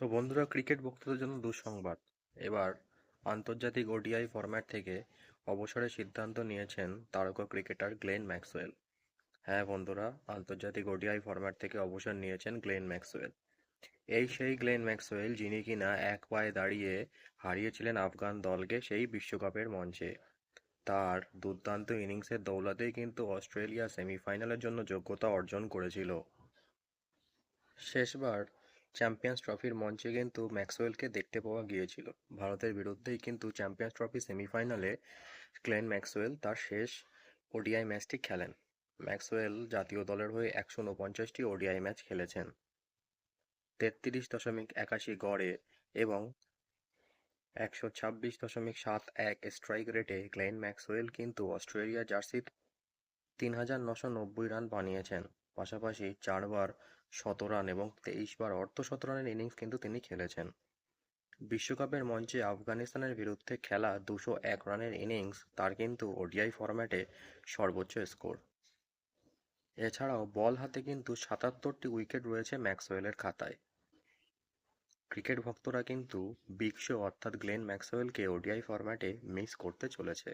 তো বন্ধুরা, ক্রিকেট ভক্তদের জন্য দুঃসংবাদ। এবার আন্তর্জাতিক ওডিআই ফরম্যাট থেকে অবসরের সিদ্ধান্ত নিয়েছেন তারকা ক্রিকেটার গ্লেন ম্যাক্সওয়েল। হ্যাঁ বন্ধুরা, আন্তর্জাতিক ওডিআই ফরম্যাট থেকে অবসর নিয়েছেন গ্লেন ম্যাক্সওয়েল। এই সেই গ্লেন ম্যাক্সওয়েল যিনি কিনা এক পায়ে দাঁড়িয়ে হারিয়েছিলেন আফগান দলকে সেই বিশ্বকাপের মঞ্চে। তার দুর্দান্ত ইনিংসের দৌলতেই কিন্তু অস্ট্রেলিয়া সেমিফাইনালের জন্য যোগ্যতা অর্জন করেছিল। শেষবার চ্যাম্পিয়ন্স ট্রফির মঞ্চে কিন্তু ম্যাক্সওয়েলকে দেখতে পাওয়া গিয়েছিল। ভারতের বিরুদ্ধেই কিন্তু চ্যাম্পিয়ন্স ট্রফি সেমিফাইনালে গ্লেন ম্যাক্সওয়েল তার শেষ ওডিআই ম্যাচটি খেলেন। ম্যাক্সওয়েল জাতীয় দলের হয়ে একশো উনপঞ্চাশটি ওডিআই ম্যাচ খেলেছেন। তেত্রিশ দশমিক একাশি গড়ে এবং একশো ছাব্বিশ দশমিক সাত এক স্ট্রাইক রেটে গ্লেন ম্যাক্সওয়েল কিন্তু অস্ট্রেলিয়া জার্সির তিন হাজার নশো নব্বই রান বানিয়েছেন। পাশাপাশি চারবার শত রান এবং তেইশ বার অর্ধ শত রানের ইনিংস কিন্তু তিনি খেলেছেন। বিশ্বকাপের মঞ্চে আফগানিস্তানের বিরুদ্ধে খেলা দুশো এক রানের ইনিংস তার কিন্তু ওডিআই ফরম্যাটে সর্বোচ্চ স্কোর এছাড়াও বল হাতে কিন্তু সাতাত্তরটি উইকেট রয়েছে ম্যাক্সওয়েলের খাতায়। ক্রিকেট ভক্তরা কিন্তু বিগ শো অর্থাৎ গ্লেন ম্যাক্সওয়েলকে ওডিআই ফরম্যাটে মিস করতে চলেছে।